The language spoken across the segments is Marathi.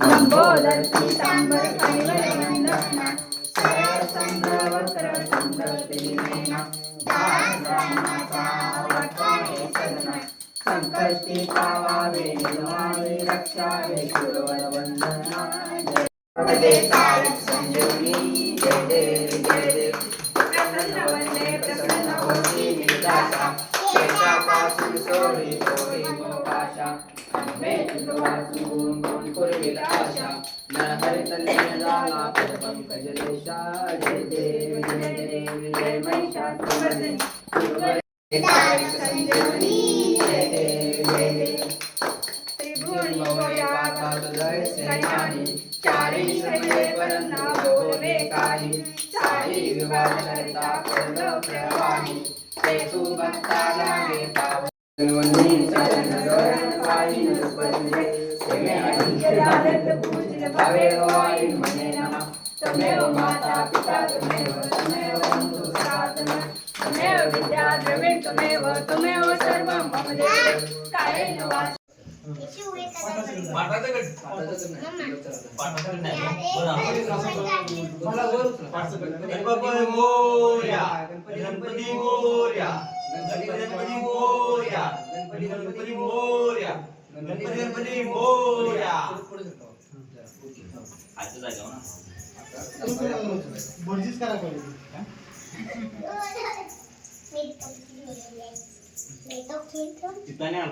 लंबोदर पीतांबर परिवरवंदना सरसंग वक्र चारी समये परंना बोलवे काही सारी विवाह करता पूर्ण प्रवाही ते तू भक्ता लागे पाव वंदनी चरण गगन पायी नृपंजे तमेव माता पिता तमेव तमेव बंधु सनातन तमेव विद्या द्रविण तमेव तमेव सर्वं मम देव कायेन वाचा गणपती मोरया गणपती मोरया गणपती मोर्या गणपती गणपती मोर्या गणपती गणपती मोरया आजच्या जागेवर ना. भटजीच करा तिथं नाही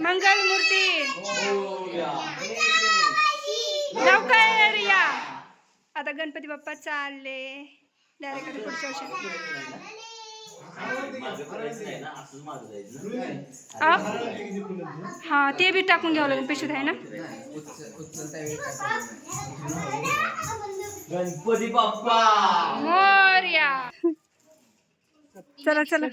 मंगल मूर्ती. लवकर या आता गणपती बाप्पा चालले. डायरेक्ट पुढच्या वर्षी माझं करायचं नाही ना असंच माझं जायचं. ना आ? हा ते बी टाकून घ्यावं लागेल पिशवीत आहे ना? गणपती बाप्पा! मोर्या! चला चला.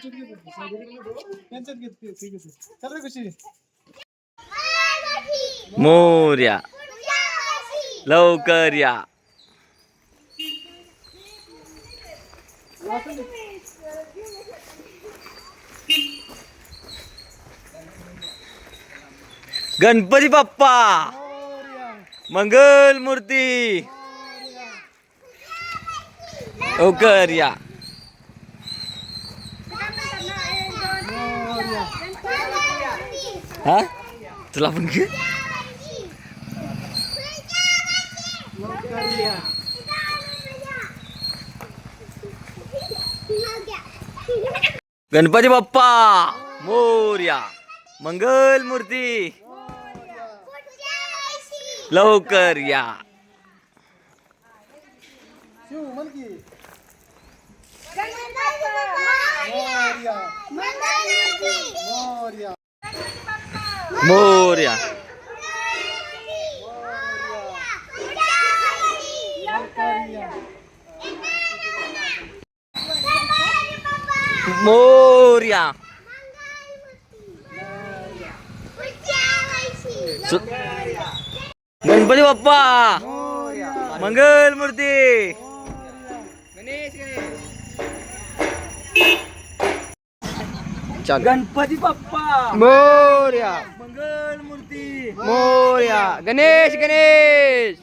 मोरया. लवकर या. गणपती बाप्पा. मंगल मूर्ती. लवकर या. हा? चला आपण घेऊ? गणपती बाप्पा! मोर्या. मंगल मूर्ती. लवकर या. मोर्या. मोर्या मोर्या सु- गणपती बाप्पा मंगल मूर्ती गणपती बाप्पा मोर्या मंगल मूर्ती मोर्या गणेश गणेश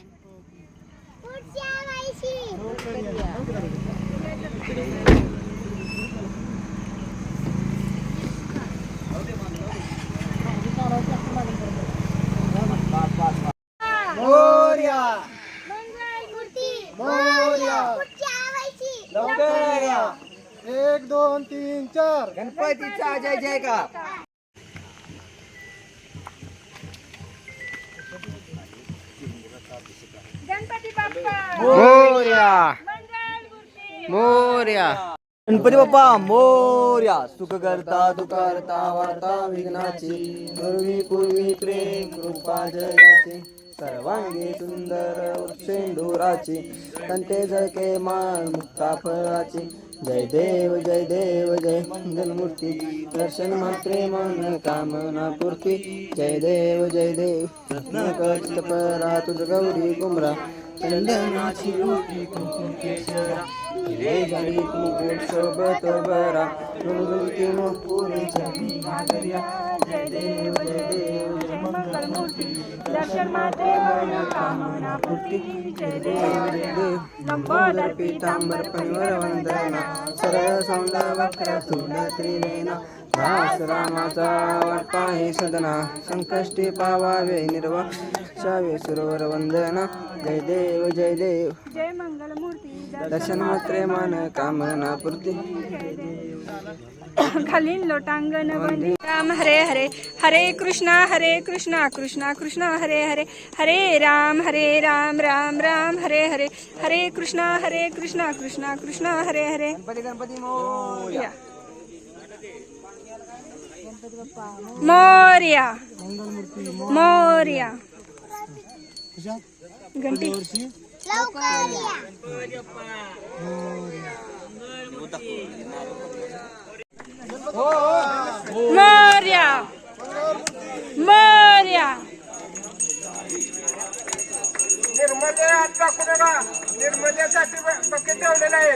मोरया मोरया लवकर या एक दोन तीन चार. गणपतीचा जय जय का? गणपती बाप्पा. मोर्या. मंगल मूर्ती मोर्या. गणपती बाप्पा मोर्या. सुख करता तुकारता वार्ता विघ्नाची. पूर्वी पूर्वी प्रेम कृपा जयाची. सर्वांगी सुंदर शेंडुराची कंटे झळके मान मुक्ता फळाची जय देव जय देव जय मंगलमूर्ती दर्शन मात्रे मन कामना पूर्ती. जय देव जय देव रत्न कचित परा तुझ गौरी कुमरा चंदनाची मूर्ती कुंकुम केशरा. रे घरी मुकुट सोबत बरा रुणुरुती पुरीच्या माधुर्या जय देव जय देव मंगल मूर्ती दर्शन मात्रे कामना पूर्ती जय देव जय देव लंबोदर पीतांबर परिवर वंदना सरळ सौंदर वक्र स्थूल त्रिनेना रामाचा वार्ता हे सदना. संकष्टी पावावे निर्वक्षावे सुरवर वंदना. जय देव जय देव. जय मंगलमूर्ती. दर्शन मात्रे मन कामना पूर्ती. खालील लोटांगण वंदी राम हरे हरे. हरे कृष्णा हरे कृष्णा कृष्णा कृष्णा हरे हरे. हरे राम हरे राम राम राम हरे हरे. हरे कृष्णा हरे कृष्णा कृष्णा कृष्णा हरे हरे. गणपती गणपती मोरया. मोर्या. घंटी. मोर्या. मोर्या. निर्मले आता कुणाला निर्मलेसाठी बकेट ठेवलेला आहे.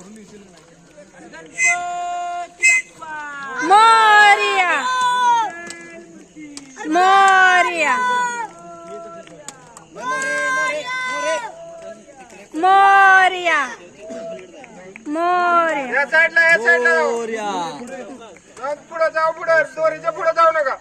मोर्या। मोर्या। मोर्या। मोर्या। या साईडला या साईडला जाऊ. पुढे जाऊ पुढे. दोरीच्या पुढे जाऊ नका.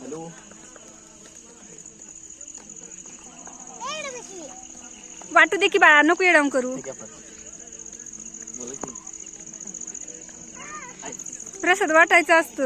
हॅलो वाटू दे की बाळा नको येडम करू. प्रसाद वाटायचा असतो.